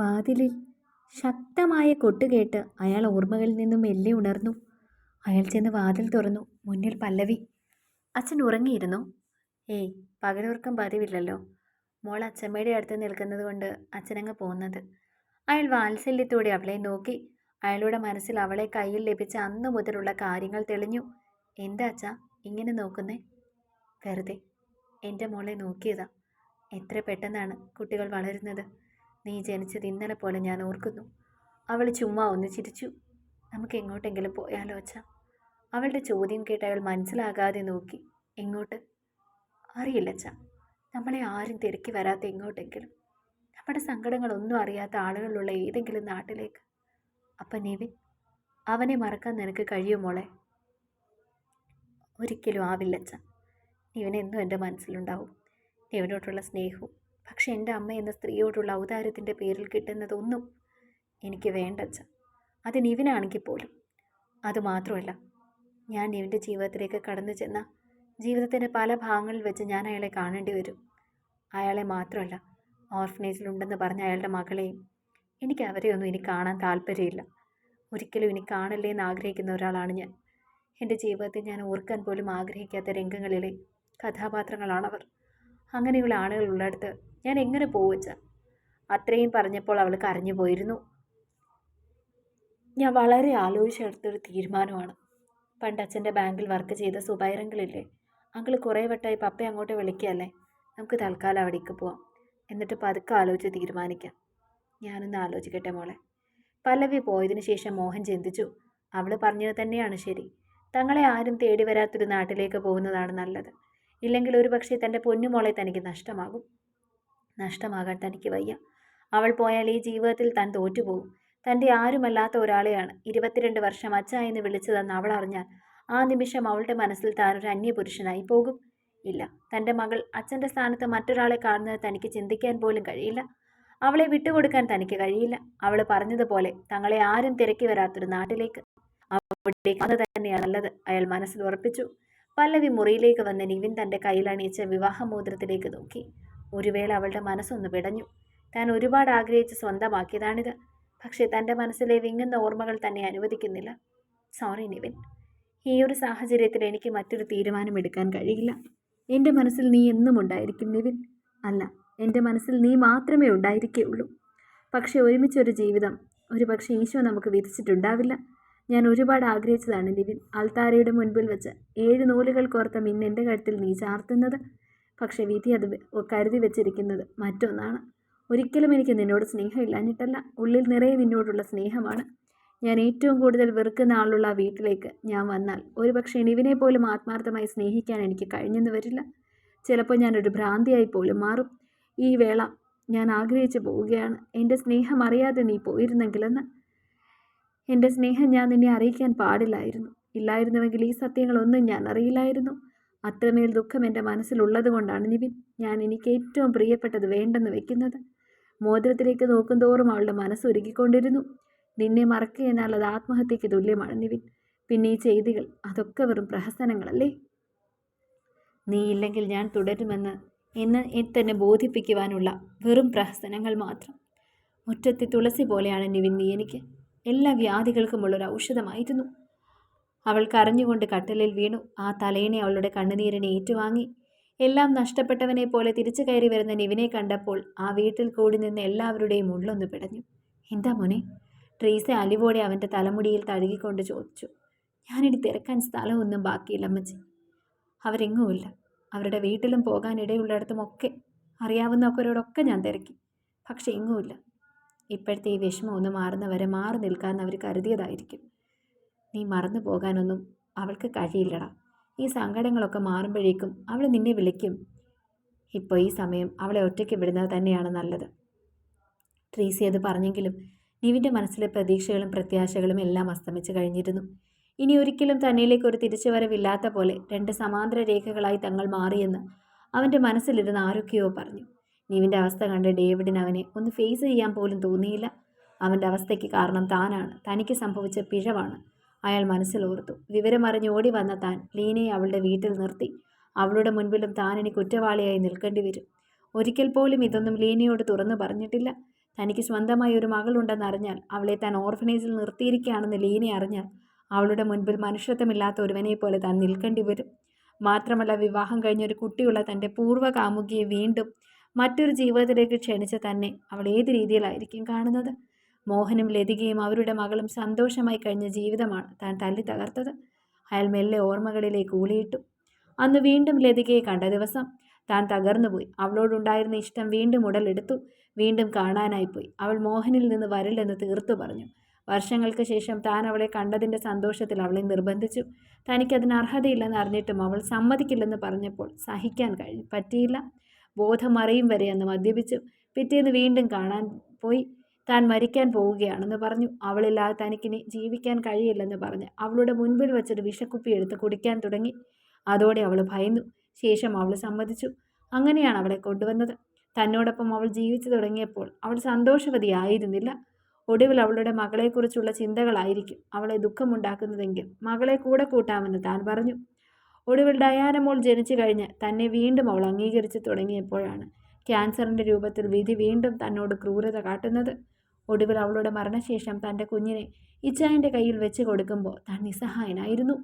വാതിലിൽ ശക്തമായ കൊട്ടുകേട്ട് അയാൾ ഓർമ്മകളിൽ നിന്നും മെല്ലെ ഉണർന്നു. അയാൾ ചെന്ന് വാതിൽ തുറന്നു. മുന്നിൽ പല്ലവി. അച്ഛൻ ഉറങ്ങിയിരുന്നു. ഏയ് പകലുറക്കം പതിവില്ലല്ലോ. മോൾ അച്ഛമ്മയുടെ അടുത്ത് നിൽക്കുന്നത് കൊണ്ട് അച്ഛനങ്ങ് പോകുന്നത് അയാൾ വാത്സല്യത്തോടെ അവളെ നോക്കി. അയാളുടെ മനസ്സിൽ അവളെ കയ്യിൽ ലഭിച്ച അന്ന് മുതലുള്ള കാര്യങ്ങൾ തെളിഞ്ഞു. എന്താ അച്ഛ ഇങ്ങനെ നോക്കുന്നേ? വെറുതെ. എന്റെ മോളെ നോക്കിയതാ. എത്ര പെട്ടെന്നാണ് കുട്ടികൾ വളരുന്നത്. നീ ജനിച്ചത് ഇന്നലെ പോലെ ഞാൻ ഓർക്കുന്നു. അവൾ ചുമ്മാ ഒന്ന് ചിരിച്ചു. നമുക്ക് എങ്ങോട്ടെങ്കിലും പോയാലോ അച്ഛ? അവളുടെ ചോദ്യം കേട്ട് അയാൾ മനസ്സിലാകാതെ നോക്കി. എങ്ങോട്ട്? അറിയില്ല അച്ഛ. നമ്മളെ ആരും തിരക്കി വരാത്ത എങ്ങോട്ടെങ്കിലും. നമ്മുടെ സങ്കടങ്ങളൊന്നും അറിയാത്ത ആളുകളുള്ള ഏതെങ്കിലും നാട്ടിലേക്ക്. അപ്പം നിവിൻ അവനെ മറക്കാൻ നിനക്ക് കഴിയുമോളെ ഒരിക്കലും ആവില്ല അച്ഛ. നിവിനെന്നും എന്റെ മനസ്സിലുണ്ടാവും. നിവിനോട്ടുള്ള സ്നേഹവും പക്ഷെ എന്റെ അമ്മ എന്ന സ്ത്രീയോടുള്ള ഔദാര്യത്തിന്റെ പേരിൽ കിട്ടുന്നതൊന്നും എനിക്ക് വേണ്ടച്ച. അത് നിവിനാണെങ്കിൽ പോലും. അതുമാത്രമല്ല ഞാൻ നിവിന്റെ ജീവിതത്തിലേക്ക് കടന്നു ചെന്ന ജീവിതത്തിന്റെ പല ഭാഗങ്ങളിൽ വെച്ച് ഞാൻ അയാളെ കാണേണ്ടി വരും. അയാളെ മാത്രമല്ല ഓർഫനേജിലുണ്ടെന്ന് പറഞ്ഞ അയാളുടെ മകളെയും എനിക്ക് അവരെയൊന്നും ഇനി കാണാൻ താല്പര്യമില്ല. ഒരിക്കലും ഇനി കാണല്ലേ എന്ന് ആഗ്രഹിക്കുന്ന ഒരാളാണ് ഞാൻ. എന്റെ ജീവിതത്തിൽ ഞാൻ ഓർക്കാൻ പോലും ആഗ്രഹിക്കാത്ത രംഗങ്ങളിലെ കഥാപാത്രങ്ങളാണവർ. അങ്ങനെയുള്ള ആളുകൾ ഉള്ളിടത്ത് ഞാൻ എങ്ങനെ പോവച്ച അത്രയും പറഞ്ഞപ്പോൾ അവൾ കരഞ്ഞു പോയിരുന്നു. ഞാൻ വളരെ ആലോചിച്ചെടുത്തൊരു തീരുമാനമാണ്. പണ്ട് അച്ഛന്റെ ബാങ്കിൽ വർക്ക് ചെയ്ത സുബൈറങ്കിളില്ലേ? അങ്കിൾ കുറേ വട്ടമായി പപ്പ അങ്ങോട്ട് വിളിക്കുകയല്ലേ നമുക്ക് തൽക്കാലം അവിടേക്ക് പോവാം. എന്നിട്ട് പതുക്കെ ആലോചിച്ച് തീരുമാനിക്കാം. ഞാനൊന്ന് ആലോചിക്കട്ടെ മോളെ. പല്ലവി പോയതിനു ശേഷം മോഹൻ ചിന്തിച്ചു. അവൾ പറഞ്ഞത് തന്നെയാണ് ശരി. തങ്ങളെ ആരും തേടി വരാത്തൊരു നാട്ടിലേക്ക് പോകുന്നതാണ് നല്ലത്. ഇല്ലെങ്കിൽ ഒരു പക്ഷേ തന്റെ പൊന്നുമോളെ തനിക്ക് നഷ്ടമാകും. നഷ്ടമാകാൻ തനിക്ക് വയ്യ. അവൾ പോയാൽ ഈ ജീവിതത്തിൽ താൻ തോറ്റുപോകും. തന്റെ ആരുമല്ലാത്ത ഒരാളെയാണ് ഇരുപത്തിരണ്ട് വർഷം അച്ഛ എന്ന് വിളിച്ചതെന്ന് അവൾ അറിഞ്ഞാൽ ആ നിമിഷം അവളുടെ മനസ്സിൽ താൻ ഒരു അന്യപുരുഷനായി പോകും. ഇല്ല തന്റെ മകൾ അച്ഛന്റെ സ്ഥാനത്ത് മറ്റൊരാളെ കാണുന്നത് തനിക്ക് ചിന്തിക്കാൻ പോലും കഴിയില്ല. അവളെ വിട്ടുകൊടുക്കാൻ തനിക്ക് കഴിയില്ല. അവൾ പറഞ്ഞതുപോലെ തങ്ങളെ ആരും തിരക്കി വരാത്തൊരു നാട്ടിലേക്ക് അവിടേക്ക് അത് തന്നെയാണ് നല്ലത്. അയാൾ മനസ്സിൽ ഉറപ്പിച്ചു. പല്ലവി മുറിയിലേക്ക് വന്ന് നിവിൻ തന്റെ കയ്യിലണിയിച്ച വിവാഹമോതിരത്തിലേക്ക് നോക്കി. ഒരു വേള അവളുടെ മനസ്സൊന്ന് പിടഞ്ഞു താൻ ഒരുപാട് ആഗ്രഹിച്ച് സ്വന്തമാക്കിയതാണിത്. പക്ഷേ തന്റെ മനസ്സിലെ വിങ്ങുന്ന ഓർമ്മകൾ തന്നെ അനുവദിക്കുന്നില്ല. സോറി നിവിൻ ഈ ഒരു സാഹചര്യത്തിൽ എനിക്ക് മറ്റൊരു തീരുമാനം എടുക്കാൻ കഴിയില്ല. എന്റെ മനസ്സിൽ നീ എന്നും ഉണ്ടായിരിക്കും നിവിൻ അല്ല എന്റെ മനസ്സിൽ നീ മാത്രമേ ഉണ്ടായിരിക്കുകയുള്ളൂ. പക്ഷേ ഒരുമിച്ചൊരു ജീവിതം ഒരു പക്ഷേ ഈശോ നമുക്ക് വിധിച്ചിട്ടുണ്ടാവില്ല. ഞാൻ ഒരുപാട് ആഗ്രഹിച്ചതാണ് നിവിൻ അൽത്താരയുടെ മുൻപിൽ വെച്ച് ഏഴ് നൂലുകൾ കോർത്ത മിന്നെന്റെ കഴുത്തിൽ നീ ചാർത്തുന്നത്. പക്ഷേ വിധി അത് കരുതി വെച്ചിരിക്കുന്നത് മറ്റൊന്നാണ്. ഒരിക്കലും എനിക്ക് നിന്നോട് സ്നേഹമില്ലാഞ്ഞിട്ടല്ല ഉള്ളിൽ നിറയെ നിന്നോടുള്ള സ്നേഹമാണ്. ഞാൻ ഏറ്റവും കൂടുതൽ വെറുക്കുന്ന ആളുള്ള വീട്ടിലേക്ക് ഞാൻ വന്നാൽ ഒരുപക്ഷെ നിവിനെ പോലും ആത്മാർത്ഥമായി സ്നേഹിക്കാൻ എനിക്ക് കഴിഞ്ഞെന്ന് വരില്ല. ചിലപ്പോൾ ഞാനൊരു ഭ്രാന്തിയായി പോലും മാറും. ഈ വേള ഞാൻ ആഗ്രഹിച്ചു പോവുകയാണ്. എന്റെ സ്നേഹം അറിയാതെ നീ പോയിരുന്നെങ്കിലെന്ന്. എന്റെ സ്നേഹം ഞാൻ നിന്നെ അറിയിക്കാൻ പാടില്ലായിരുന്നു. ഇല്ലായിരുന്നുവെങ്കിൽ ഈ സത്യങ്ങളൊന്നും ഞാൻ അറിയില്ലായിരുന്നു. അത്രമേൽ ദുഃഖം എന്റെ മനസ്സിലുള്ളത് കൊണ്ടാണ് നിവിൻ ഞാൻ എനിക്ക് ഏറ്റവും പ്രിയപ്പെട്ടത് വേണ്ടെന്ന് വെക്കുന്നത്. മോതിരത്തിലേക്ക് നോക്കുന്തോറും അവളുടെ മനസ്സൊരുക്കിക്കൊണ്ടിരുന്നു നിന്നെ മറക്കുക എന്നാൽ അത് ആത്മഹത്യയ്ക്ക് തുല്യമാണ് നിവിൻ. പിന്നെ ഈ ചെയ്തികൾ അതൊക്കെ വെറും പ്രഹസനങ്ങളല്ലേ? നീ ഇല്ലെങ്കിൽ ഞാൻ തുടരുമെന്ന് എന്ന് തന്നെ ബോധിപ്പിക്കുവാനുള്ള വെറും പ്രഹസനങ്ങൾ മാത്രം. മുറ്റത്തെ തുളസി പോലെയാണ് നിവിൻ നീ എനിക്ക്. എല്ലാ വ്യാധികൾക്കുമുള്ളൊരു ഔഷധമായിരുന്നു. അവൾ കരഞ്ഞുകൊണ്ട് കട്ടിലിൽ വീണു. ആ തലേനെ അവളുടെ കണ്ണുനീരിനെ ഏറ്റുവാങ്ങി. എല്ലാം നഷ്ടപ്പെട്ടവനെ പോലെ തിരിച്ചു കയറി വരുന്ന നിവിനെ കണ്ടപ്പോൾ ആ വീട്ടിൽ കൂടി നിന്ന് എല്ലാവരുടെയും ഉള്ളൊന്ന് പിടഞ്ഞു. എന്താ മോനെ? ട്രീസ അലിവോടെ അവന്റെ തലമുടിയിൽ തഴുകിക്കൊണ്ട് ചോദിച്ചു. ഞാനിനി തിരക്കാൻ സ്ഥലമൊന്നും ബാക്കിയില്ല അമ്മച്ചി. അവരെങ്ങുമില്ല അവരുടെ വീട്ടിലും പോകാൻ ഇടയുള്ളിടത്തുമൊക്കെ അറിയാവുന്നവരോടൊക്കെ ഞാൻ തിരക്കി. പക്ഷെ എങ്ങുമില്ല ഇപ്പോഴത്തെ ഈ വിഷമം ഒന്ന് മാറുന്നവരെ മാറി നിൽക്കാമെന്ന് അവർ കരുതിയതായിരിക്കും. നീ മറന്നു പോകാനൊന്നും അവൾക്ക് കഴിയില്ലടാ. ഈ സങ്കടങ്ങളൊക്കെ മാറുമ്പോഴേക്കും അവൾ നിന്നെ വിളിക്കും. ഇപ്പോൾ ഈ സമയം അവളെ ഒറ്റയ്ക്ക് വിടുന്നത് തന്നെയാണ് നല്ലത്. ട്രീസി അത് പറഞ്ഞെങ്കിലും നിവിന്റെ മനസ്സിലെ പ്രതീക്ഷകളും പ്രത്യാശകളും എല്ലാം അസ്തമിച്ച് കഴിഞ്ഞിരുന്നു. ഇനി ഒരിക്കലും തന്നിലേക്ക് ഒരു തിരിച്ചുവരവില്ലാത്ത പോലെ രണ്ട് സമാന്തര രേഖകളായി തങ്ങൾ മാറിയെന്ന് അവന്റെ മനസ്സിലിരുന്ന് ആരൊക്കെയോ പറഞ്ഞു. നിവിന്റെ അവസ്ഥ കണ്ട് ഡേവിഡിന് അവനെ ഒന്ന് ഫേസ് ചെയ്യാൻ പോലും തോന്നിയില്ല. അവന്റെ അവസ്ഥയ്ക്ക് കാരണം താനാണ്. തനിക്ക് സംഭവിച്ച പിഴവാണ്. അയാൾ മനസ്സിലോർത്തു വിവരമറിഞ്ഞ് ഓടി വന്ന താൻ ലീനയെ അവളുടെ വീട്ടിൽ നിർത്തി. അവളുടെ മുൻപിലും താൻ ഇനി കുറ്റവാളിയായി നിൽക്കേണ്ടി വരും. ഒരിക്കൽ പോലും ഇതൊന്നും ലീനയോട് തുറന്നു പറഞ്ഞിട്ടില്ല. തനിക്ക് സ്വന്തമായി ഒരു മകളുണ്ടെന്നറിഞ്ഞാൽ അവളെ താൻ ഓർഫനേജിൽ നിർത്തിയിരിക്കുകയാണെന്ന് ലീനെ അറിഞ്ഞാൽ അവളുടെ മുൻപിൽ മനുഷ്യത്വമില്ലാത്ത ഒരുവനെ പോലെ താൻ നിൽക്കേണ്ടി വരും. മാത്രമല്ല വിവാഹം കഴിഞ്ഞ ഒരു കുട്ടിയുള്ള തന്റെ പൂർവ കാമുകിയെ വീണ്ടും മറ്റൊരു ജീവിതത്തിലേക്ക് ക്ഷണിച്ച തന്നെ അവൾ ഏത് രീതിയിലായിരിക്കും കാണുന്നത്? മോഹനും ലതികയും അവരുടെ മകളും സന്തോഷമായി കഴിഞ്ഞ ജീവിതമാണ് താൻ തല്ലി തകർത്തത്. അയാൾ മെല്ലെ ഓർമ്മകളിലേക്ക് ഊളിയിട്ടു. അന്ന് വീണ്ടും ലതികയെ കണ്ട ദിവസം താൻ തകർന്നുപോയി അവളോടുണ്ടായിരുന്ന ഇഷ്ടം വീണ്ടും ഉടലെടുത്തു. വീണ്ടും കാണാനായി പോയി. അവൾ മോഹനിൽ നിന്ന് വരില്ലെന്ന് തീർത്തു പറഞ്ഞു. വർഷങ്ങൾക്ക് ശേഷം താൻ അവളെ കണ്ടതിന്റെ സന്തോഷത്തിൽ അവളെ നിർബന്ധിച്ചു. തനിക്കതിന് അർഹതയില്ലെന്ന് അറിഞ്ഞിട്ടും അവൾ സമ്മതിക്കില്ലെന്ന് പറഞ്ഞപ്പോൾ സഹിക്കാൻ കഴി പറ്റിയില്ല. ബോധം മറിയും വരെ അന്ന് മദ്യപിച്ചു. പിറ്റേന്ന് വീണ്ടും കാണാൻ പോയി. താൻ മരിക്കാൻ പോവുകയാണെന്ന് പറഞ്ഞു. അവളില്ലാതെ തനിക്കിനി ജീവിക്കാൻ കഴിയില്ലെന്ന് പറഞ്ഞ് അവളുടെ മുൻപിൽ വെച്ചൊരു വിഷക്കുപ്പി എടുത്ത് കുടിക്കാൻ തുടങ്ങി. അതോടെ അവൾ ഭയന്നു. ശേഷം അവൾ സമ്മതിച്ചു. അങ്ങനെയാണ് അവളെ കൊണ്ടുവന്നത്. തന്നോടൊപ്പം അവൾ ജീവിച്ചു തുടങ്ങിയപ്പോൾ അവൾ സന്തോഷവതിയായിരുന്നില്ല. ഒടുവിൽ അവളുടെ മകളെക്കുറിച്ചുള്ള ചിന്തകളായിരിക്കും അവളെ ദുഃഖമുണ്ടാക്കുന്നതെങ്കിൽ മകളെ കൂടെ കൂട്ടാമെന്ന് താൻ പറഞ്ഞു. ഒടുവിൽ ഡയാന മോൾ ജനിച്ചു കഴിഞ്ഞ് തന്നെ വീണ്ടും അവൾ അംഗീകരിച്ചു തുടങ്ങിയപ്പോഴാണ് ക്യാൻസറിന്റെ രൂപത്തിൽ വിധി വീണ്ടും തന്നോട് ക്രൂരത കാട്ടുന്നത്. ഒടുവിൽ അവളുടെ മരണശേഷം തന്റെ കുഞ്ഞിനെ ഇച്ചായന്റെ കയ്യിൽ വെച്ച് കൊടുക്കുമ്പോൾ താൻ നിസ്സഹായനായിരുന്നു.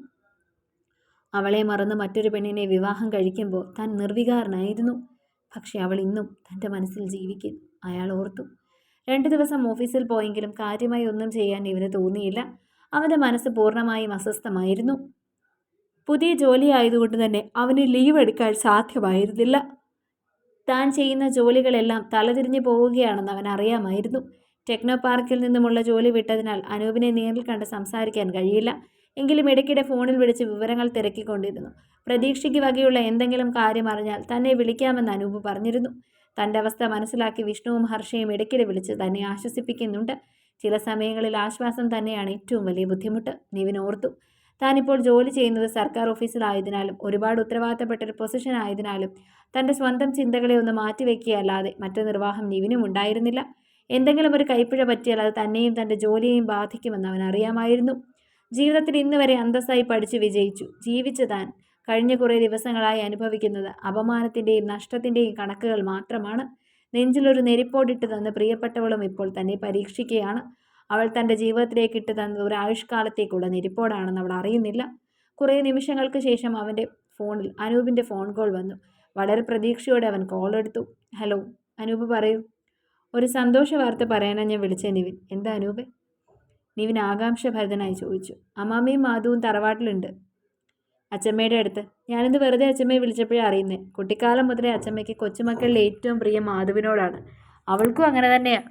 അവളെ മറന്ന് മറ്റൊരു പെണ്ണിനെ വിവാഹം കഴിക്കുമ്പോൾ താൻ നിർവികാരനായിരുന്നു. പക്ഷേ അവൾ ഇന്നും തന്റെ മനസ്സിൽ ജീവിക്കുന്നു അയാൾ ഓർത്തു. രണ്ടു ദിവസം ഓഫീസിൽ പോയെങ്കിലും കാര്യമായി ഒന്നും ചെയ്യാൻ ഇവന് തോന്നിയില്ല. അവന്റെ മനസ്സ് പൂർണമായും അസ്വസ്ഥമായിരുന്നു. പുതിയ ജോലി ആയതുകൊണ്ട് തന്നെ അവന് ലീവ് എടുക്കാൻ സാധ്യമായിരുന്നില്ല. താൻ ചെയ്യുന്ന ജോലികളെല്ലാം തലതിരിഞ്ഞു പോവുകയാണെന്ന് അവൻ അറിയാമായിരുന്നു. ടെക്നോ പാർക്കിൽ നിന്നുമുള്ള ജോലി വിട്ടതിനാൽ അനൂപിനെ നേരിൽ കണ്ട് സംസാരിക്കാൻ കഴിയില്ല. എങ്കിലും ഇടയ്ക്കിടെ ഫോണിൽ വിളിച്ച് വിവരങ്ങൾ തിരക്കിക്കൊണ്ടിരുന്നു. പ്രതീക്ഷയ്ക്ക് വകയുള്ള എന്തെങ്കിലും കാര്യം അറിഞ്ഞാൽ തന്നെ വിളിക്കാമെന്ന് അനൂപ് പറഞ്ഞിരുന്നു. തന്റെ അവസ്ഥ മനസ്സിലാക്കി വിഷ്ണുവും ഹർഷയും ഇടയ്ക്കിടെ വിളിച്ച് തന്നെ ആശ്വസിപ്പിക്കുന്നുണ്ട്. ചില സമയങ്ങളിൽ ആശ്വാസം തന്നെയാണ് ഏറ്റവും വലിയ ബുദ്ധിമുട്ട്. നിവിൻ ഓർത്തു. താനിപ്പോൾ ജോലി ചെയ്യുന്നത് സർക്കാർ ഓഫീസിലായതിനാലും ഒരുപാട് ഉത്തരവാദിത്തപ്പെട്ട ഒരു പൊസിഷൻ ആയതിനാലും തന്റെ സ്വന്തം ചിന്തകളെ ഒന്ന് മാറ്റിവെക്കുകയല്ലാതെ മറ്റു നിർവാഹം നിവിനും ഉണ്ടായിരുന്നില്ല. എന്തെങ്കിലും ഒരു കൈപ്പിഴ പറ്റിയാൽ അത് തന്നെയും തന്റെ ജോലിയെയും ബാധിക്കുമെന്ന് അവൻ അറിയാമായിരുന്നു. ജീവിതത്തിൽ ഇന്ന് വരെ അന്തസ്സായി പഠിച്ച് വിജയിച്ചു. ജീവിച്ച താൻ കഴിഞ്ഞ കുറേ ദിവസങ്ങളായി അനുഭവിക്കുന്നത് അപമാനത്തിന്റെയും നഷ്ടത്തിന്റെയും കണക്കുകൾ മാത്രമാണ്. നെഞ്ചിലൊരു നെരിപ്പോടിട്ട് തന്ന പ്രിയപ്പെട്ടവളും ഇപ്പോൾ തന്നെ പരീക്ഷിക്കുകയാണ്. അവൾ തന്റെ ജീവിതത്തിലേക്ക് ഇട്ട് തന്നത് ഒരു ആയുഷ്കാലത്തേക്കുള്ള നെരിപ്പോടാണെന്ന് അവൾ അറിയുന്നില്ല. കുറേ നിമിഷങ്ങൾക്ക് ശേഷം അവന്റെ ഫോണിൽ അനൂപിന്റെ ഫോൺ കോൾ വന്നു. വളരെ പ്രതീക്ഷയോടെ അവൻ കോൾ എടുത്തു. ഹലോ അനൂപ് പറയൂ. ഒരു സന്തോഷ വാർത്ത പറയാനാണ് ഞാൻ വിളിച്ച നിവിൻ. എന്താ അനൂപ്? നിവിൻ ആകാംക്ഷഭരിതനായി ചോദിച്ചു. അമ്മാമ്മയും മാധുവും തറവാട്ടിലുണ്ട്. അച്ചമ്മയുടെ അടുത്ത്. ഞാനിത് വെറുതെ അച്ചമ്മയെ വിളിച്ചപ്പോഴേ അറിയുന്നേ. കുട്ടിക്കാലം മുതലേ അച്ചമ്മയ്ക്ക് കൊച്ചുമക്കളിൽ ഏറ്റവും പ്രിയ മാധുവിനോടാണ്. അവൾക്കും അങ്ങനെ തന്നെയാണ്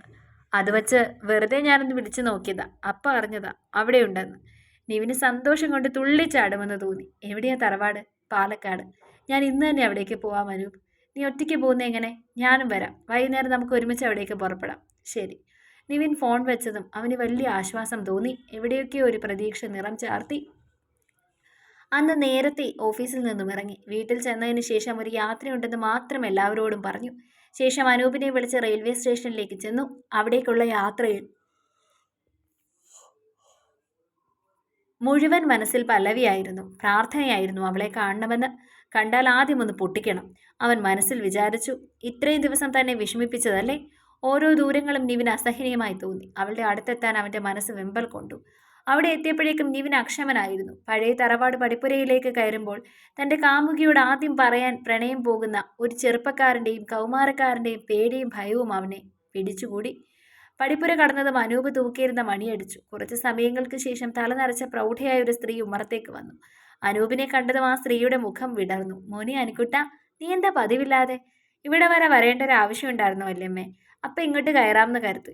അത് വച്ച് വെറുതെ ഞാനൊന്ന് വിളിച്ചു നോക്കിയതാ. അപ്പം അറിഞ്ഞതാ. അവിടെ ഉണ്ടെന്ന് നിവിന് സന്തോഷം കൊണ്ട് തുള്ളിച്ചാടുമെന്ന് തോന്നി. എവിടെയാ തറവാട്? പാലക്കാട്. ഞാൻ ഇന്ന് തന്നെ അവിടേക്ക് പോവാം അനൂപ് നീ ഒറ്റയ്ക്ക് പോകുന്ന എങ്ങനെ? ഞാനും വരാം. വൈകുന്നേരം നമുക്ക് ഒരുമിച്ച് അവിടേക്ക് പുറപ്പെടാം. ശരി. നിവിൻ ഫോൺ വെച്ചതും അവന് വലിയ ആശ്വാസം തോന്നി. എവിടെയൊക്കെ ഒരു പ്രതീക്ഷ നിറം ചാർത്തി. അന്ന് നേരത്തെ ഓഫീസിൽ നിന്നും ഇറങ്ങി. വീട്ടിൽ ചെന്നതിന് ശേഷം ഒരു യാത്രയുണ്ടെന്ന് മാത്രം എല്ലാവരോടും പറഞ്ഞു. ശേഷം അനൂപിനെ വിളിച്ച് റെയിൽവേ സ്റ്റേഷനിലേക്ക് ചെന്നു. അവിടേക്കുള്ള യാത്രയിൽ മുഴുവൻ മനസ്സിൽ പല്ലവിയായിരുന്നു. പ്രാർത്ഥനയായിരുന്നു അവളെ കാണണമെന്ന്. കണ്ടാൽ ആദ്യം ഒന്ന് പൊട്ടിക്കണം. അവൻ മനസ്സിൽ വിചാരിച്ചു ഇത്രയും ദിവസം തന്നെ വിഷമിപ്പിച്ചതല്ലേ? ഓരോ ദൂരങ്ങളും നിവിന് അസഹനീയമായി തോന്നി. അവളുടെ അടുത്തെത്താൻ അവന്റെ മനസ്സ് വെമ്പൽ കൊണ്ടു. അവിടെ എത്തിയപ്പോഴേക്കും നിവിൻ അക്ഷമനായിരുന്നു. പഴയ തറവാട് പടിപ്പുരയിലേക്ക് കയറുമ്പോൾ തന്റെ കാമുകിയോട് ആദ്യം പറയാൻ പ്രണയം പോകുന്ന ഒരു ചെറുപ്പക്കാരന്റെയും കൗമാരക്കാരന്റെയും പേടിയും ഭയവും അവനെ പിടിച്ചുകൂടി. പടിപ്പുര കടന്നതും അനൂപ് തൂക്കിയിരുന്ന മണിയടിച്ചു. കുറച്ച് സമയങ്ങൾക്ക് ശേഷം തല നിറച്ച പ്രൗഢയായ ഒരു സ്ത്രീ ഉമ്മറത്തേക്ക് വന്നു. അനൂപിനെ കണ്ടതും ആ സ്ത്രീയുടെ മുഖം വിടർന്നു. മോനെ അനുക്കുട്ട നീ എന്താ പതിവില്ലാതെ? ഇവിടെ വരെ വരേണ്ട ഒരു ആവശ്യമുണ്ടായിരുന്നു വല്യമ്മേ. അപ്പം ഇങ്ങോട്ട് കയറാമെന്ന് കരുത്തു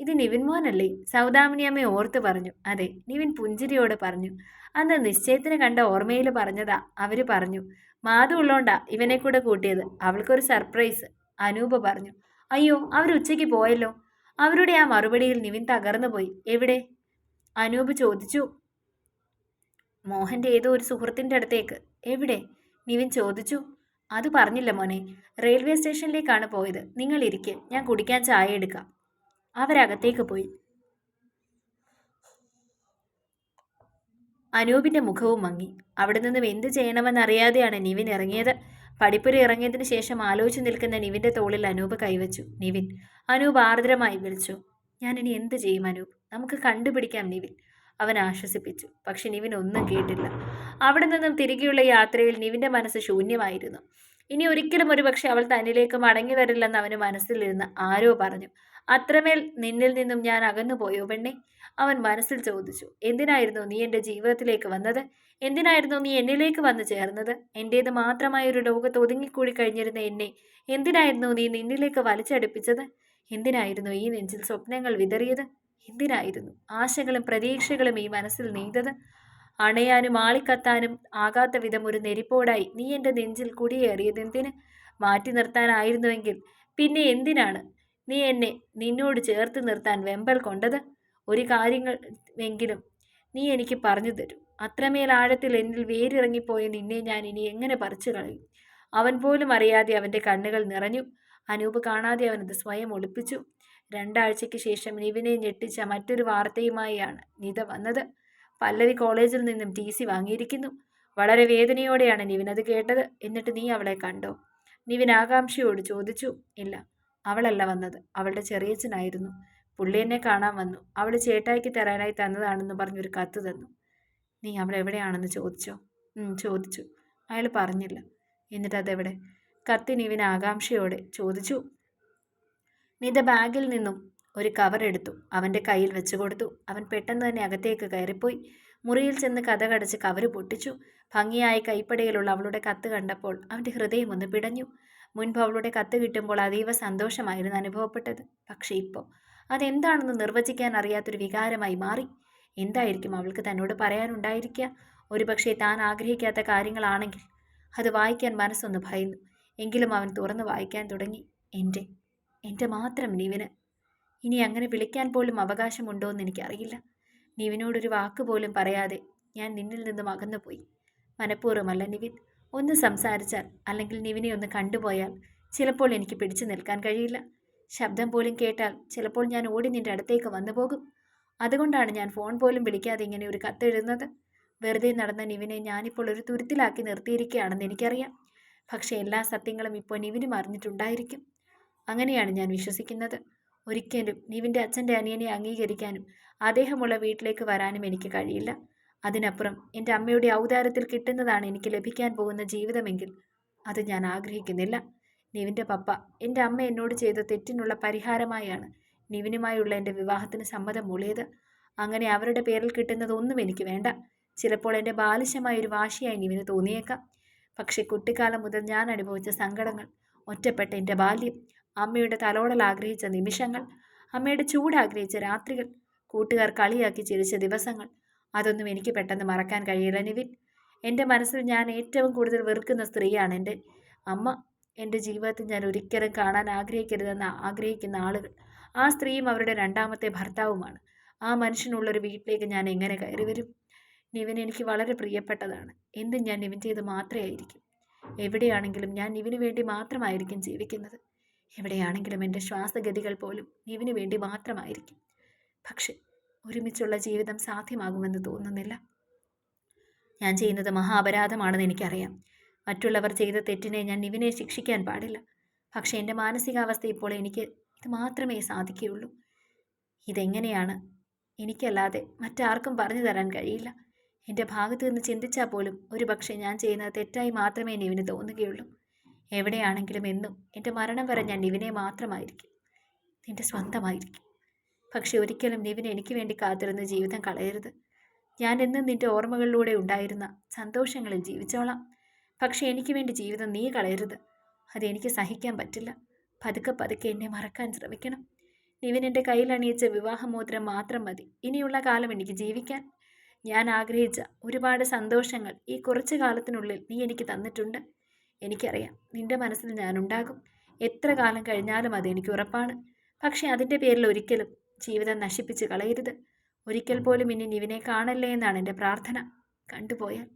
ഇത് നിവിൻ മോനല്ലേ? സൗദാമിനിയമ്മ ഓർത്ത് പറഞ്ഞു. അതെ നിവിൻ പുഞ്ചിരിയോട് പറഞ്ഞു. അന്ന് നിശ്ചയത്തിന് കണ്ട ഓർമ്മയിൽ പറഞ്ഞതാ അവർ പറഞ്ഞു. മാധു ഉള്ളോണ്ടാ ഇവനെ കൂടെ കൂട്ടിയത്. അവൾക്കൊരു സർപ്രൈസ് അനൂപ് പറഞ്ഞു. അയ്യോ അവർ ഉച്ചയ്ക്ക് പോയല്ലോ? അവരുടെ ആ മറുപടിയിൽ നിവിൻ തകർന്നു പോയി എവിടെ? അനൂപ് ചോദിച്ചു. മോഹന്റെ ഏതോ ഒരു സുഹൃത്തിന്റെ അടുത്തേക്ക്. എവിടെ? നിവിൻ ചോദിച്ചു. അത് പറഞ്ഞില്ല മോനെ. റെയിൽവേ സ്റ്റേഷനിലേക്കാണ് പോയത്. നിങ്ങൾ ഇരിക്കെ. ഞാൻ കുടിക്കാൻ ചായ എടുക്കാം. അവരകത്തേക്ക് പോയി. അനൂപിന്റെ മുഖവും മങ്ങി. അവിടെ നിന്നും എന്ത് ചെയ്യണമെന്നറിയാതെയാണ് നിവിൻ ഇറങ്ങിയത്. പഠിപ്പുര ഇറങ്ങിയതിന് ശേഷം ആലോചിച്ച് നിൽക്കുന്ന നിവിന്റെ തോളിൽ അനൂപ് കൈവച്ചു. നിവിൻ അനൂപ് ആർദ്രമായി വിളിച്ചു. ഞാൻ ഇനി എന്ത് ചെയ്യും അനൂപ്? നമുക്ക് കണ്ടുപിടിക്കാം നിവിൻ. അവൻ ആശ്വസിപ്പിച്ചു. പക്ഷെ നിവിൻ ഒന്നും കേട്ടില്ല. അവിടെ നിന്നും തിരികെയുള്ള യാത്രയിൽ നിവിന്റെ മനസ്സ് ശൂന്യമായിരുന്നു. ഇനി ഒരിക്കലും ഒരുപക്ഷെ അവൾ തന്നിലേക്ക് മടങ്ങി വരില്ലെന്ന് അവന് മനസ്സിലിരുന്ന് ആരോ പറഞ്ഞു. അത്രമേൽ നിന്നിൽ നിന്നും ഞാൻ അകന്നു പോയോ പെണ്ണെ? അവൻ മനസ്സിൽ ചോദിച്ചു. എന്തിനായിരുന്നു നീ എന്റെ ജീവിതത്തിലേക്ക് വന്നത്? എന്തിനായിരുന്നു നീ എന്നിലേക്ക് വന്നു ചേർന്നത്? എന്റേത് മാത്രമായ ഒരു ലോകത്ത് ഒതുങ്ങിക്കൂടി കഴിഞ്ഞിരുന്ന എന്നെ എന്തിനായിരുന്നു നീ നിന്നിലേക്ക് വലിച്ചടുപ്പിച്ചത്? എന്തിനായിരുന്നു ഈ നെഞ്ചിൽ സ്വപ്നങ്ങൾ വിതറിയത്? എന്തിനായിരുന്നു ആശകളും പ്രതീക്ഷകളും ഈ മനസ്സിൽ നെയ്തത്. അണയാനും ആളിക്കത്താനും ആകാത്ത വിധം ഒരു നെരിപ്പോടായി. നീ എന്റെ നെഞ്ചിൽ കുടിയേറിയത് എന്തിന് മാറ്റി നിർത്താനായിരുന്നുവെങ്കിൽ പിന്നെ എന്തിനാണ്? നീ എന്നെ നിന്നോട് ചേർത്ത് നിർത്താൻ വെമ്പൽ കൊണ്ടത്? ഒരു കാര്യങ്ങൾ എങ്കിലും നീ എനിക്ക് പറഞ്ഞു തരൂ. അത്രമേൽ ആഴത്തിൽ എന്നിൽ വേരിറങ്ങിപ്പോയ നിന്നെ ഞാൻ ഇനി എങ്ങനെ പറിച്ചു കളയും? അവൻ പോലും അറിയാതെ അവന്റെ കണ്ണുകൾ നിറഞ്ഞു. അനൂപ് കാണാതെ അവനത് സ്വയം ഒളിപ്പിച്ചു. രണ്ടാഴ്ചയ്ക്ക് ശേഷം നിവിനെ ഞെട്ടിച്ച മറ്റൊരു വാർത്തയുമായാണ് നിത വന്നത്. പല്ലവി കോളേജിൽ നിന്നും ടി സി വാങ്ങിയിരിക്കുന്നു. വളരെ വേദനയോടെയാണ് നിവിൻ അത് കേട്ടത്. എന്നിട്ട് നീ അവളെ കണ്ടോ? നിവിൻ ആകാംക്ഷയോട് ചോദിച്ചു. ഇല്ല അവളല്ല വന്നത്. അവളുടെ ചെറിയച്ഛനായിരുന്നു. പുള്ളി എന്നെ കാണാൻ വന്നു. അവൾ ചേട്ടായിക്ക് തരാനായി തന്നതാണെന്ന് പറഞ്ഞൊരു കത്ത് തന്നു. നീ അവൾ എവിടെയാണെന്ന് ചോദിച്ചോ? ചോദിച്ചു. അയാൾ പറഞ്ഞില്ല. എന്നിട്ട് അതെവിടെ? കത്തി നിവിൻ ആകാംക്ഷയോടെ ചോദിച്ചു. നിത ബാഗിൽ നിന്നും ഒരു കവർ എടുത്തു. അവന്റെ കയ്യിൽ വെച്ചു കൊടുത്തു. അവൻ പെട്ടെന്ന് തന്നെ അകത്തേക്ക് കയറിപ്പോയി. മുറിയിൽ ചെന്ന് കഥകടച്ച് കവറ് പൊട്ടിച്ചു. ഭംഗിയായ കൈപ്പടയിലുള്ള അവളുടെ കത്ത് കണ്ടപ്പോൾ അവന്റെ ഹൃദയം ഒന്ന് പിടഞ്ഞു. മുൻപ് അവളുടെ കത്ത് കിട്ടുമ്പോൾ അതീവ സന്തോഷമായിരുന്നു അനുഭവപ്പെട്ടത്. പക്ഷേ ഇപ്പോൾ അതെന്താണെന്ന് നിർവചിക്കാൻ അറിയാത്തൊരു വികാരമായി മാറി. എന്തായിരിക്കും അവൾക്ക് തന്നോട് പറയാനുണ്ടായിരിക്കുക? ഒരുപക്ഷെ താൻ ആഗ്രഹിക്കാത്ത കാര്യങ്ങളാണെങ്കിൽ. അത് വായിക്കാൻ മനസ്സൊന്ന് ഭയന്നു. എങ്കിലും അവൻ തുറന്നു വായിക്കാൻ തുടങ്ങി. എന്റെ എന്റെ മാത്രം നിവിന്. ഇനി അങ്ങനെ വിളിക്കാൻ പോലും അവകാശമുണ്ടോ എന്ന് എനിക്കറിയില്ല. നിവിനോടൊരു വാക്ക് പോലും പറയാതെ ഞാൻ നിന്നിൽ നിന്നും അകന്നുപോയി. മനഃപൂർവമല്ല നിവിൻ. ഒന്ന് സംസാരിച്ചാൽ അല്ലെങ്കിൽ നിവിനെ ഒന്ന് കണ്ടുപോയാൽ ചിലപ്പോൾ എനിക്ക് പിടിച്ചു നിൽക്കാൻ കഴിയില്ല. ശബ്ദം പോലും കേട്ടാൽ ചിലപ്പോൾ ഞാൻ ഓടി നിന്റെ അടുത്തേക്ക് വന്നു പോകും. അതുകൊണ്ടാണ് ഞാൻ ഫോൺ പോലും വിളിക്കാതെ ഇങ്ങനെ ഒരു കത്തെഴുതുന്നത്. വെറുതെ നടന്ന നിവിനെ ഞാനിപ്പോൾ ഒരു തുരുത്തിലാക്കി നിർത്തിയിരിക്കുകയാണെന്ന് എനിക്കറിയാം. പക്ഷേ എല്ലാ സത്യങ്ങളും ഇപ്പോൾ നിവിനും അറിഞ്ഞിട്ടുണ്ടായിരിക്കും. അങ്ങനെയാണ് ഞാൻ വിശ്വസിക്കുന്നത്. ഒരിക്കലും നിവിന്റെ അച്ഛന്റെ അനിയനെ അംഗീകരിക്കാനും അദ്ദേഹമുള്ള വീട്ടിലേക്ക് വരാനും എനിക്ക് കഴിയില്ല. അതിനപ്പുറം എന്റെ അമ്മയുടെ ഔദാരത്തിൽ കിട്ടുന്നതാണ് എനിക്ക് ലഭിക്കാൻ പോകുന്ന ജീവിതമെങ്കിൽ അത് ഞാൻ ആഗ്രഹിക്കുന്നില്ല. നിവിന്റെ പപ്പ എന്റെ അമ്മ എന്നോട് ചെയ്ത തെറ്റിനുള്ള പരിഹാരമായാണ് നിവിനുമായുള്ള എന്റെ വിവാഹത്തിന് സമ്മതം മൂളിയത്. അങ്ങനെ അവരുടെ പേരിൽ കിട്ടുന്നതൊന്നും എനിക്ക് വേണ്ട. ചിലപ്പോൾ എന്റെ ബാലിശമായ ഒരു വാശിയായി നിവിന് തോന്നിയേക്കാം. പക്ഷേ കുട്ടിക്കാലം മുതൽ ഞാൻ അനുഭവിച്ച സങ്കടങ്ങൾ ഒറ്റപ്പെട്ട എന്റെ ബാല്യം അമ്മയുടെ തലോടൽ ആഗ്രഹിച്ച നിമിഷങ്ങൾ അമ്മയുടെ ചൂട് ആഗ്രഹിച്ച രാത്രികൾ കൂട്ടുകാർ കളിയാക്കി ചിരിച്ച ദിവസങ്ങൾ. അതൊന്നും എനിക്ക് പെട്ടെന്ന് മറക്കാൻ കഴിയില്ല നിവിൻ. എന്റെ മനസ്സിൽ ഞാൻ ഏറ്റവും കൂടുതൽ വെറുക്കുന്ന സ്ത്രീയാണ് എന്റെ അമ്മ. എന്റെ ജീവിതത്തിൽ ഞാൻ ഒരിക്കലും കാണാൻ ആഗ്രഹിക്കരുതെന്ന് ആഗ്രഹിക്കുന്ന ആളുകൾ. ആ സ്ത്രീയും അവരുടെ രണ്ടാമത്തെ ഭർത്താവുമാണ്. ആ മനുഷ്യനുള്ളൊരു വീട്ടിലേക്ക് ഞാൻ എങ്ങനെ കയറി വരും? നിവിൻ എനിക്ക് വളരെ പ്രിയപ്പെട്ടതാണ്. എന്തും ഞാൻ നിവിൻ ചെയ്ത് മാത്രമേ ആയിരിക്കും. എവിടെയാണെങ്കിലും ഞാൻ നിവിന് വേണ്ടി മാത്രമായിരിക്കും ജീവിക്കുന്നത്. എവിടെയാണെങ്കിലും എന്റെ ശ്വാസഗതികൾ പോലും നിവിന് വേണ്ടി മാത്രമായിരിക്കും. പക്ഷെ ഒരുമിച്ചുള്ള ജീവിതം സാധ്യമാകുമെന്ന് തോന്നുന്നില്ല. ഞാൻ ചെയ്യുന്നത് മഹാപരാധമാണെന്ന് എനിക്കറിയാം. മറ്റുള്ളവർ ചെയ്ത തെറ്റിനെ ഞാൻ നിവിനെ ശിക്ഷിക്കാൻ പാടില്ല. പക്ഷേ എന്റെ മാനസികാവസ്ഥ ഇപ്പോൾ എനിക്ക് ഇത് മാത്രമേ സാധിക്കുകയുള്ളൂ. ഇതെങ്ങനെയാണ്? എനിക്കല്ലാതെ മറ്റാർക്കും പറഞ്ഞു തരാൻ കഴിയില്ല. എന്റെ ഭാഗത്തു നിന്ന് ചിന്തിച്ചാൽ പോലും ഒരുപക്ഷെ ഞാൻ ചെയ്യുന്നത് തെറ്റായി മാത്രമേ നിവിന് തോന്നുകയുള്ളൂ. എവിടെയാണെങ്കിലും എന്നും എന്റെ മരണം വരെ ഞാൻ നിവിനെ മാത്രമായിരിക്കും. നിന്റെ സ്വന്തമായിരിക്കും. പക്ഷെ ഒരിക്കലും നിവിൻ എനിക്ക് വേണ്ടി കാത്തിരുന്ന ജീവിതം കളയരുത്. ഞാൻ എന്നും നിന്റെ ഓർമ്മകളിലൂടെ ഉണ്ടായിരുന്ന സന്തോഷങ്ങളിൽ ജീവിച്ചോളാം. പക്ഷെ എനിക്ക് വേണ്ടി ജീവിതം നീ കളയരുത്. അതെനിക്ക് സഹിക്കാൻ പറ്റില്ല. പതുക്കെ പതുക്കെ എന്നെ മറക്കാൻ ശ്രമിക്കണം. നിവിൻ എന്റെ കയ്യിൽ അണിയിച്ച വിവാഹമോതിരം മാത്രം മതി. ഇനിയുള്ള കാലം എനിക്ക് ജീവിക്കാൻ. ഞാൻ ആഗ്രഹിച്ച ഒരുപാട് സന്തോഷങ്ങൾ ഈ കുറച്ചു കാലത്തിനുള്ളിൽ നീ എനിക്ക് തന്നിട്ടുണ്ട്. എനിക്കറിയാം. നിന്റെ മനസ്സിൽ ഞാനുണ്ടാകും. എത്ര കാലം കഴിഞ്ഞാലും അതെനിക്ക് ഉറപ്പാണ്. പക്ഷേ അതിന്റെ പേരിൽ ഒരിക്കലും ജീവിതം നശിപ്പിച്ച് കളയരുത്. ഒരിക്കൽ പോലും ഇനി നിവിനെ കാണല്ലേ എന്നാണ് എന്റെ പ്രാർത്ഥന. കണ്ടുപോയാൽ.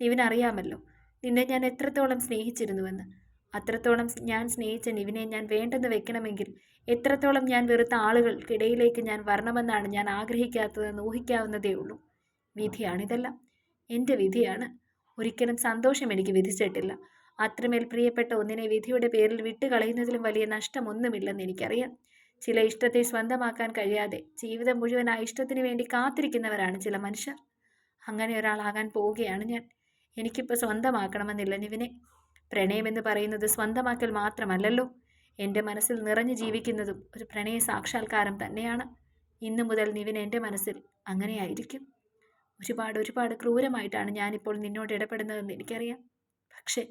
നിവിനറിയാമല്ലോ നിന്നെ ഞാൻ എത്രത്തോളം സ്നേഹിച്ചിരുന്നുവെന്ന്. അത്രത്തോളം ഞാൻ സ്നേഹിച്ച നിവിനെ ഞാൻ വേണ്ടെന്ന് വെക്കണമെങ്കിൽ എത്രത്തോളം ഞാൻ വെറുത്ത ആളുകൾക്കിടയിലേക്ക് ഞാൻ വരണമെന്നാണ് ഞാൻ ആഗ്രഹിക്കാത്തതെന്ന് ഊഹിക്കാവുന്നതേ ഉള്ളൂ. വിധിയാണിതെല്ലാം. എന്റെ വിധിയാണ്. ഒരിക്കലും സന്തോഷം എനിക്ക് വിധിച്ചിട്ടില്ല. അത്രമേൽ പ്രിയപ്പെട്ട ഒന്നിനെ വിധിയുടെ പേരിൽ വിട്ടുകളയുന്നതിലും വലിയ നഷ്ടമൊന്നുമില്ലെന്ന് എനിക്കറിയാം. ചില ഇഷ്ടത്തെ സ്വന്തമാക്കാൻ കഴിയാതെ ജീവിതം മുഴുവൻ ആ ഇഷ്ടത്തിന് വേണ്ടി കാത്തിരിക്കുന്നവരാണ് ചില മനുഷ്യർ. അങ്ങനെ ഒരാളാകാൻ പോവുകയാണ് ഞാൻ. എനിക്കിപ്പോൾ സ്വന്തമാക്കണമെന്നില്ല നിവിനെ. പ്രണയമെന്ന് പറയുന്നത് സ്വന്തമാക്കൽ മാത്രമല്ലല്ലോ. എന്റെ മനസ്സിൽ നിറഞ്ഞു ജീവിക്കുന്നതും ഒരു പ്രണയ സാക്ഷാത്കാരം തന്നെയാണ്. ഇന്നു മുതൽ നിവിൻ എന്റെ മനസ്സിൽ അങ്ങനെയായിരിക്കും. ഒരുപാട് ഒരുപാട് ക്രൂരമായിട്ടാണ് ഞാനിപ്പോൾ നിന്നോട് ഇടപെടുന്നതെന്ന് എനിക്കറിയാം. പക്ഷേ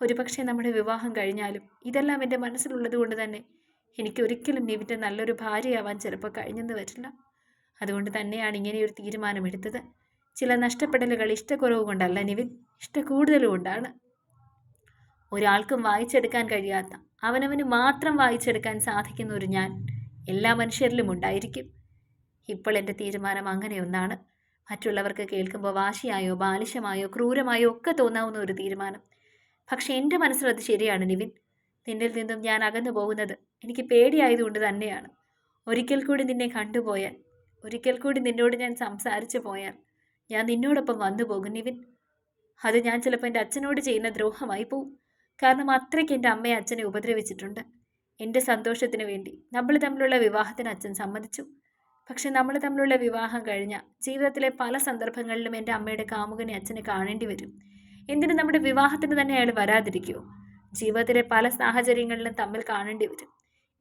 ഒരുപക്ഷെ നമ്മുടെ വിവാഹം കഴിഞ്ഞാലും ഇതെല്ലാം എന്റെ മനസ്സിലുള്ളത് കൊണ്ട് തന്നെ എനിക്ക് ഒരിക്കലും നിവിന്റെ നല്ലൊരു ഭാര്യയാവാൻ ചിലപ്പോൾ കഴിഞ്ഞെന്ന് വരില്ല. അതുകൊണ്ട് തന്നെയാണ് ഇങ്ങനെയൊരു തീരുമാനമെടുത്തത്. ചില നഷ്ടപ്പെടലുകൾ ഇഷ്ടക്കുറവ് കൊണ്ടല്ല നിവിൻ ഇഷ്ടക്കൂടുതലും കൊണ്ടാണ്. ഒരാൾക്കും വായിച്ചെടുക്കാൻ കഴിയാത്ത അവനവന് മാത്രം വായിച്ചെടുക്കാൻ സാധിക്കുന്ന ഒരു ഞാൻ എല്ലാ മനുഷ്യരിലും ഉണ്ടായിരിക്കും. ഇപ്പോൾ എന്റെ തീരുമാനം അങ്ങനെ ഒന്നാണ്. മറ്റുള്ളവർക്ക് കേൾക്കുമ്പോൾ വാശിയായോ ബാലിശമായോ ക്രൂരമായോ ഒക്കെ തോന്നാവുന്ന ഒരു തീരുമാനം. പക്ഷേ എന്റെ മനസ്സിലത് ശരിയാണ് നിവിൻ. നിന്നിൽ നിന്നും ഞാൻ അകന്നു പോകുന്നത് എനിക്ക് പേടിയായതുകൊണ്ട് തന്നെയാണ്. ഒരിക്കൽ കൂടി നിന്നെ കണ്ടുപോയാൽ ഒരിക്കൽ കൂടി നിന്നോട് ഞാൻ സംസാരിച്ചു പോയാൽ ഞാൻ നിന്നോടൊപ്പം വന്നു പോകും നിവിൻ. അത് ഞാൻ ചിലപ്പോൾ എന്റെ അച്ഛനോട് ചെയ്യുന്ന ദ്രോഹമായി പോവും. കാരണം അത്രയ്ക്ക് എന്റെ അമ്മയെ അച്ഛനെ ഉപദ്രവിച്ചിട്ടുണ്ട്. എന്റെ സന്തോഷത്തിന് വേണ്ടി നമ്മൾ തമ്മിലുള്ള വിവാഹത്തിന് അച്ഛൻ സമ്മതിച്ചു. പക്ഷെ നമ്മൾ തമ്മിലുള്ള വിവാഹം കഴിഞ്ഞ ജീവിതത്തിലെ പല സന്ദർഭങ്ങളിലും എന്റെ അമ്മയുടെ കാമുകനെ അച്ഛനെ കാണേണ്ടി വരും. എന്തിനു നമ്മുടെ വിവാഹത്തിന് തന്നെ അയാൾ വരാതിരിക്കുമോ ജീവിതത്തിലെ പല സാഹചര്യങ്ങളിലും തമ്മിൽ കാണേണ്ടി വരും.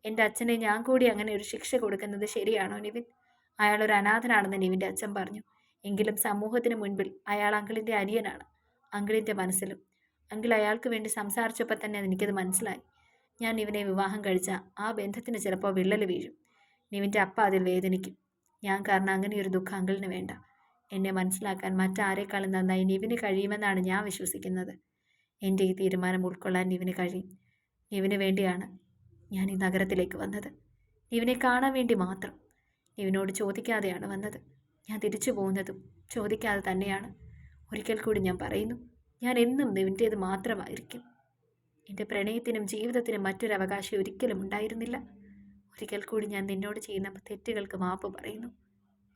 എന്റെ അച്ഛനെ ഞാൻ കൂടി അങ്ങനെ ഒരു ശിക്ഷ കൊടുക്കുന്നത് ശരിയാണോ നിവിൻ? അയാൾ ഒരു അനാഥനാണെന്ന് നിവിന്റെ അച്ഛൻ പറഞ്ഞു. എങ്കിലും സമൂഹത്തിന് മുൻപിൽ അയാൾ അങ്കിളിന്റെ അനിയനാണ് അങ്കിളിന്റെ മനസ്സിലും. അങ്കിൾ അയാൾക്ക് വേണ്ടി സംസാരിച്ചപ്പോൾ തന്നെ എനിക്കത് മനസ്സിലായി. ഞാൻ ഇവനെ വിവാഹം കഴിച്ച ആ ബന്ധത്തിന് ചിലപ്പോൾ വിള്ളൽ വീഴും. നിവിന്റെ അപ്പ അതിൽ വേദനിക്കും. ഞാൻ കാരണം അങ്ങനെ ഒരു ദുഃഖം അങ്കിളിന് വേണ്ട. എന്നെ മനസ്സിലാക്കാൻ മറ്റാരെക്കാളും നന്നായി നിവിന് കഴിയുമെന്നാണ് ഞാൻ വിശ്വസിക്കുന്നത്. എന്റെ ഈ തീരുമാനം ഉൾക്കൊള്ളാൻ നിവിന് കഴിയും. നിവിന് വേണ്ടിയാണ് ഞാൻ ഈ നഗരത്തിലേക്ക് വന്നത്. നിവിനെ കാണാൻ വേണ്ടി മാത്രം. നിവിനോട് ചോദിക്കാതെയാണ് വന്നത്. ഞാൻ തിരിച്ചു പോകുന്നതും ചോദിക്കാതെ തന്നെയാണ്. ഒരിക്കൽ കൂടി ഞാൻ പറയുന്നു ഞാൻ എന്നും നിവിന്റേത് മാത്രമായിരിക്കും. എന്റെ പ്രണയത്തിനും ജീവിതത്തിനും മറ്റൊരു അവകാശം ഒരിക്കലും ഉണ്ടായിരുന്നില്ല. ഒരിക്കൽ കൂടി ഞാൻ നിന്നോട് ചെയ്യുന്ന തെറ്റുകൾക്ക് മാപ്പ് പറയുന്നു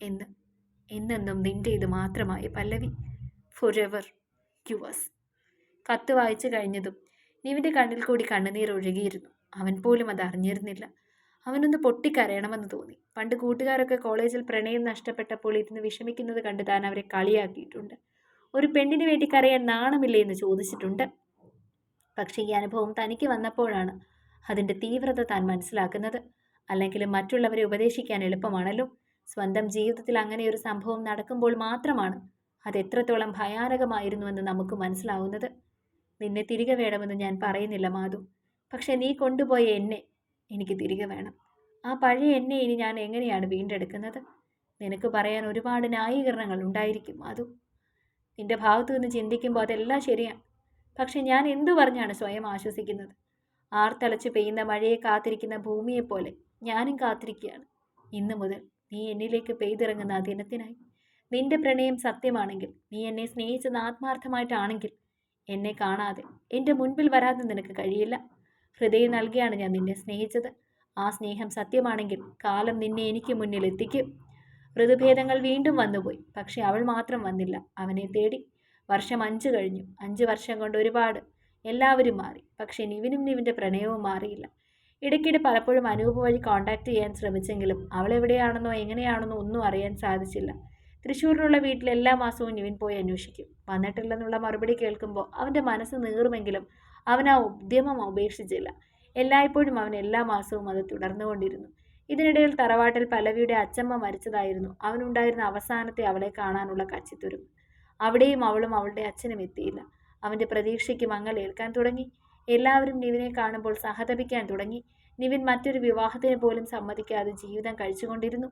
എന്ന് എന്നെന്നും നിന്റെ ഇത് മാത്രമായ പല്ലവി. ഫോർ എവർ യുവേഴ്സ് കത്ത് വായിച്ചു കഴിഞ്ഞതും നിവിന്റെ കണ്ണിൽ കൂടി കണ്ണുനീർ ഒഴുകിയിരുന്നു. അവൻ പോലും അത് അറിഞ്ഞിരുന്നില്ല. അവനൊന്ന് പൊട്ടിക്കരയണമെന്ന് തോന്നി. പണ്ട് കൂട്ടുകാരൊക്കെ കോളേജിൽ പ്രണയം നഷ്ടപ്പെട്ടപ്പോൾ ഇരുന്ന് വിഷമിക്കുന്നത് കണ്ട് താൻ അവരെ കളിയാക്കിയിട്ടുണ്ട്. ഒരു പെണ്ണിന് വേണ്ടി കരയാൻ നാണമില്ലേ എന്ന് ചോദിച്ചിട്ടുണ്ട്. പക്ഷേ ഈ അനുഭവം തനിക്ക് വന്നപ്പോഴാണ് അതിന്റെ തീവ്രത താൻ മനസ്സിലാക്കുന്നത്. അല്ലെങ്കിൽ മറ്റുള്ളവരെ ഉപദേശിക്കാൻ എളുപ്പമാണല്ലോ. സ്വന്തം ജീവിതത്തിൽ അങ്ങനെ ഒരു സംഭവം നടക്കുമ്പോൾ മാത്രമാണ് അത് എത്രത്തോളം ഭയാനകമായിരുന്നുവെന്ന് നമുക്ക് മനസ്സിലാവുന്നത്. നിന്നെ തിരികെ വേണമെന്ന് ഞാൻ പറയുന്നില്ല മാധു. പക്ഷെ നീ കൊണ്ടുപോയ എന്നെ എനിക്ക് തിരികെ വേണം. ആ പഴയ എന്നെ ഇനി ഞാൻ എങ്ങനെയാണ് വീണ്ടെടുക്കുന്നത്? നിനക്ക് പറയാൻ ഒരുപാട് ന്യായീകരണങ്ങൾ ഉണ്ടായിരിക്കും മാധു. നിന്റെ ഭാഗത്തു നിന്ന് ചിന്തിക്കുമ്പോൾ അതെല്ലാം ശരിയാണ് പക്ഷെ ഞാൻ എന്തു പറഞ്ഞാണ് സ്വയം ആശ്വസിക്കുന്നത്? ആർത്തലച്ച് പെയ്യുന്ന മഴയെ കാത്തിരിക്കുന്ന ഭൂമിയെപ്പോലെ ഞാനും കാത്തിരിക്കുകയാണ്. ഇന്നു മുതൽ നീ എന്നിലേക്ക് പെയ്തിറങ്ങുന്ന ആ ദിനത്തിനായി. നിന്റെ പ്രണയം സത്യമാണെങ്കിൽ നീ എന്നെ സ്നേഹിച്ചത് ആത്മാർത്ഥമായിട്ടാണെങ്കിൽ എന്നെ കാണാതെ എന്റെ മുൻപിൽ വരാതെ നിനക്ക് കഴിയില്ല. ഹൃദയം നൽകിയാണ് ഞാൻ നിന്നെ സ്നേഹിച്ചത്. ആ സ്നേഹം സത്യമാണെങ്കിൽ കാലം നിന്നെ എനിക്ക് മുന്നിൽ എത്തിക്കും. ഋതുഭേദങ്ങൾ വീണ്ടും വന്നുപോയി പക്ഷെ അവൾ മാത്രം വന്നില്ല. അവനെ തേടി. വർഷം അഞ്ച് കഴിഞ്ഞു. അഞ്ച് വർഷം കൊണ്ട് ഒരുപാട്. എല്ലാവരും മാറി. പക്ഷെ നിവിനും നിവിന്റെ പ്രണയവും മാറിയില്ല. ഇടയ്ക്കിടെ പലപ്പോഴും അനൂപ് വഴി കോൺടാക്ട് ചെയ്യാൻ ശ്രമിച്ചെങ്കിലും അവൾ എവിടെയാണെന്നോ എങ്ങനെയാണെന്നോ ഒന്നും അറിയാൻ സാധിച്ചില്ല. തൃശ്ശൂരിലുള്ള വീട്ടിൽ എല്ലാ മാസവും നിവിൻ പോയി അന്വേഷിക്കും. വന്നിട്ടില്ലെന്നുള്ള മറുപടി കേൾക്കുമ്പോൾ അവന്റെ മനസ്സ് നീറുമെങ്കിലും അവൻ ആ ഉദ്യമം ഉപേക്ഷിച്ചില്ല എല്ലായ്പ്പോഴും അവൻ എല്ലാ മാസവും അത് തുടർന്നുകൊണ്ടിരുന്നു. ഇതിനിടയിൽ തറവാട്ടിൽ പലവിയുടെ അച്ചമ്മ മരിച്ചതായിരുന്നു. അവനുണ്ടായിരുന്ന അവസാനത്തെ അവളെ കാണാനുള്ള കച്ചിത്തുരും അവിടെയും അവളും അവളുടെ അച്ഛനും എത്തിയില്ല. അവന്റെ പ്രതീക്ഷയ്ക്ക് മങ്ങലേൽക്കാൻ തുടങ്ങി. എല്ലാവരും നിവിനെ കാണുമ്പോൾ സഹതപിക്കാൻ തുടങ്ങി. നിവിൻ മറ്റൊരു വിവാഹത്തിന് പോലും സമ്മതിക്കാതെ ജീവിതം കഴിച്ചുകൊണ്ടിരുന്നു.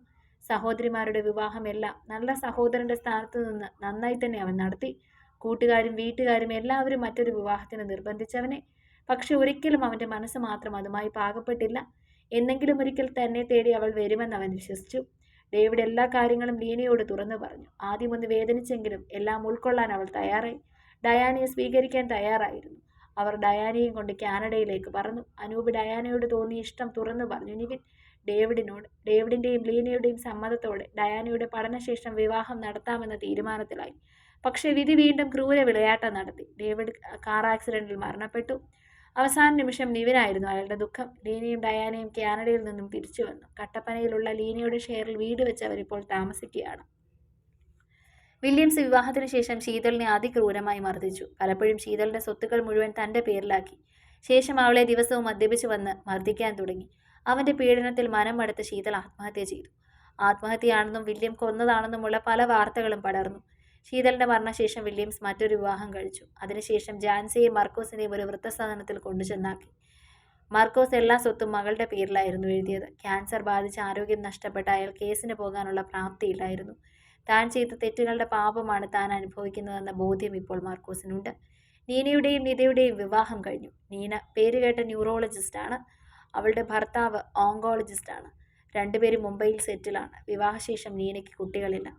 സഹോദരിമാരുടെ വിവാഹമെല്ലാം നല്ല സഹോദരന്റെ സ്ഥാനത്ത് നിന്ന് നന്നായി തന്നെ അവൻ നടത്തി. കൂട്ടുകാരും വീട്ടുകാരും എല്ലാവരും മറ്റൊരു വിവാഹത്തിന് നിർബന്ധിച്ചവനെ. പക്ഷെ ഒരിക്കലും അവന്റെ മനസ്സ് മാത്രം അതുമായി പാകപ്പെട്ടില്ല. എന്നെങ്കിലും ഒരിക്കൽ തന്നെ തേടി അവൾ വരുമെന്ന് അവൻ വിശ്വസിച്ചു. ഡേവിഡ് എല്ലാ കാര്യങ്ങളും ലീനയോട് തുറന്നു പറഞ്ഞു. ആദ്യം ഒന്ന് വേദനിച്ചെങ്കിലും എല്ലാം ഉൾക്കൊള്ളാൻ അവൾ തയ്യാറായി. ഡയാനയെ സ്വീകരിക്കാൻ തയ്യാറായിരുന്നു. അവർ ഡയാനയും കൊണ്ട് കാനഡയിലേക്ക് പറന്നു. അനൂപ് ഡയാനയോട് തോന്നിയ ഇഷ്ടം തുറന്നു പറഞ്ഞു. നിവിൻ ഡേവിഡിനോട് ഡേവിഡിന്റെയും ലീനയുടെയും സമ്മതത്തോടെ ഡയാനയുടെ പഠനശേഷം വിവാഹം നടത്താമെന്ന തീരുമാനത്തിലായി. പക്ഷേ വിധി വീണ്ടും ക്രൂര വിളയാട്ടം നടത്തി. ഡേവിഡ് കാർ ആക്സിഡന്റിൽ മരണപ്പെട്ടു. അവസാന നിമിഷം നിവിനായിരുന്നു അയാളുടെ ദുഃഖം. ലീനയും ഡയാനയും കാനഡയിൽ നിന്നും തിരിച്ചു വന്നു. കട്ടപ്പനയിലുള്ള ലീനയുടെ ഷെയറിൽ വീട് വെച്ച് അവരിപ്പോൾ താമസിക്കുകയാണ്. വില്യംസ് വിവാഹത്തിന് ശേഷം ശീതളിനെ അതിക്രൂരമായി മർദ്ദിച്ചു. പലപ്പോഴും ശീതളിന്റെ സ്വത്തുക്കൾ മുഴുവൻ തന്റെ പേരിലാക്കി. ശേഷം അവളെ ദിവസവും മദ്യപിച്ചു വന്ന് മർദ്ദിക്കാൻ തുടങ്ങി. അവന്റെ പീഡനത്തിൽ മനം മടുത്ത് ശീതൾ ആത്മഹത്യ ചെയ്തു. ആത്മഹത്യയാണെന്നും വില്യം കൊന്നതാണെന്നുമുള്ള പല വാർത്തകളും പടർന്നു. ശീതളിന്റെ മരണശേഷം വില്യംസ് മറ്റൊരു വിവാഹം കഴിച്ചു. അതിനുശേഷം ജാൻസിയെയും മർക്കോസിനെയും ഒരു വൃത്തസ്ഥാനത്തിൽ കൊണ്ടുചെന്നാക്കി മാർക്കോസ് എല്ലാ സ്വത്തും മകളുടെ പേരിലായിരുന്നു എഴുതിയത്. ക്യാൻസർ ബാധിച്ച് ആരോഗ്യം നഷ്ടപ്പെട്ട അയാൾ കേസിന് പോകാനുള്ള പ്രാപ്തിയില്ലായിരുന്നു. താൻ ചെയ്ത തെറ്റുകളുടെ പാപമാണ് താൻ അനുഭവിക്കുന്നതെന്ന ബോധ്യം ഇപ്പോൾ മാർക്കോസിനുണ്ട്. നീനയുടെയും നിതയുടെയും വിവാഹം കഴിഞ്ഞു. നീന പേരുകേട്ട ന്യൂറോളജിസ്റ്റാണ്. അവളുടെ ഭർത്താവ് ഓങ്കോളജിസ്റ്റാണ്. രണ്ടുപേരും മുംബൈയിൽ സെറ്റിലാണ്. വിവാഹശേഷം നീനയ്ക്ക് കുട്ടികളില്ല.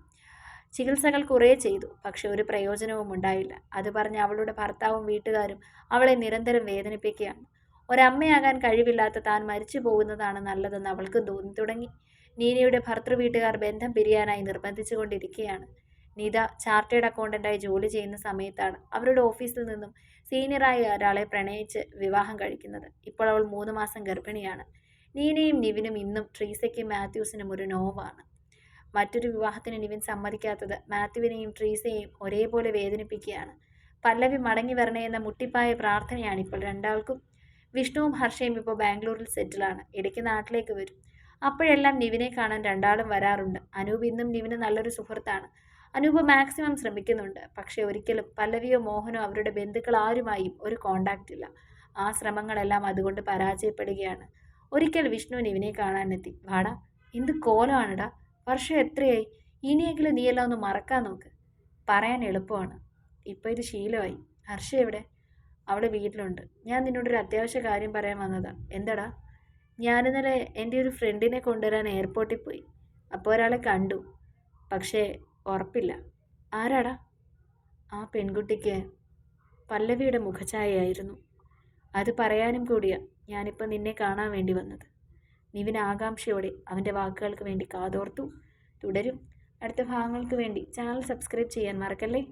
ചികിത്സകൾ കുറേ ചെയ്തു പക്ഷെ ഒരു പ്രയോജനവും ഉണ്ടായില്ല. അത് പറഞ്ഞ് അവളുടെ ഭർത്താവും വീട്ടുകാരും അവളെ നിരന്തരം വേദനിപ്പിക്കുകയാണ്. ഒരമ്മയാകാൻ കഴിവില്ലാത്ത താൻ മരിച്ചു പോകുന്നതാണ് നല്ലതെന്ന് അവൾക്ക് തോന്നി തുടങ്ങി. നീനയുടെ ഭർത്തൃ വീട്ടുകാർ ബന്ധം പിരിയാനായി നിർബന്ധിച്ചുകൊണ്ടിരിക്കുകയാണ്. നീത ചാർട്ടേഡ് അക്കൗണ്ടന്റായി ജോലി ചെയ്യുന്ന സമയത്താണ് അവരുടെ ഓഫീസിൽ നിന്നും സീനിയറായ ഒരാളെ പ്രണയിച്ച് വിവാഹം കഴിക്കുന്നത്. ഇപ്പോൾ അവൾ മൂന്ന് മാസം ഗർഭിണിയാണ്. നീനയും നിവിനും ഇന്നും ട്രീസയ്ക്കും മാത്യൂസിനും ഒരു നോവാണ്. മറ്റൊരു വിവാഹത്തിന് നിവിൻ സമ്മതിക്കാത്തത് മാത്യുവിനെയും ട്രീസയെയും ഒരേപോലെ വേദനിപ്പിക്കുകയാണ്. പല്ലവി മടങ്ങി വരണയെന്ന മുട്ടിപ്പായ പ്രാർത്ഥനയാണ് ഇപ്പോൾ രണ്ടാൾക്കും. വിഷ്ണുവും ഹർഷയും ഇപ്പോൾ ബാംഗ്ലൂരിൽ സെറ്റിലാണ്. ഇടയ്ക്ക് നാട്ടിലേക്ക് വരും. അപ്പോഴെല്ലാം നിവിനെ കാണാൻ രണ്ടാളും വരാറുണ്ട്. അനൂപ് ഇന്നും നിവിന് നല്ലൊരു സുഹൃത്താണ്. അനൂപ് മാക്സിമം ശ്രമിക്കുന്നുണ്ട്. പക്ഷേ ഒരിക്കലും പല്ലവിയോ മോഹനോ അവരുടെ ബന്ധുക്കൾ ആരുമായും ഒരു കോണ്ടാക്റ്റ് ഇല്ല. ആ ശ്രമങ്ങളെല്ലാം അതുകൊണ്ട് പരാജയപ്പെടുകയാണ്. ഒരിക്കൽ വിഷ്ണു നിവിനെ കാണാനെത്തി. വാടാ എന്ത് കോലമാണിടാ വർഷം എത്രയായി? ഇനിയെങ്കിലും നീയെല്ലാം ഒന്ന് മറക്കാൻ നോക്ക്. പറയാൻ എളുപ്പമാണ്. ഇപ്പോൾ ഇത് ശീലമായി. ഹർഷ എവിടെ? അവൾ വീട്ടിലുണ്ട്. ഞാൻ നിന്നോടൊരു അത്യാവശ്യ കാര്യം പറയാൻ വന്നതാ. എന്താടാ? ഞാനിന്നലെ എന്റെ ഒരു ഫ്രണ്ടിനെ കൊണ്ടുവരാൻ എയർപോർട്ടിൽ പോയി. അപ്പോൾ ഒരാളെ കണ്ടു. പക്ഷേ ഉറപ്പില്ല. ആരാടാ? ആ പെൺകുട്ടിക്ക് പല്ലവിയുടെ മുഖഛായയായിരുന്നു. അത് പറയാനും കൂടിയാ ഞാനിപ്പോൾ നിന്നെ കാണാൻ വേണ്ടി വന്നത്. നിവിൻ ആകാംക്ഷയോടെ അവന്റെ വാക്കുകൾക്ക് വേണ്ടി കാതോർത്തു. തുടരും. അടുത്ത ഭാഗങ്ങൾക്ക് വേണ്ടി ചാനൽ സബ്സ്ക്രൈബ് ചെയ്യാൻ മറക്കല്ലേ?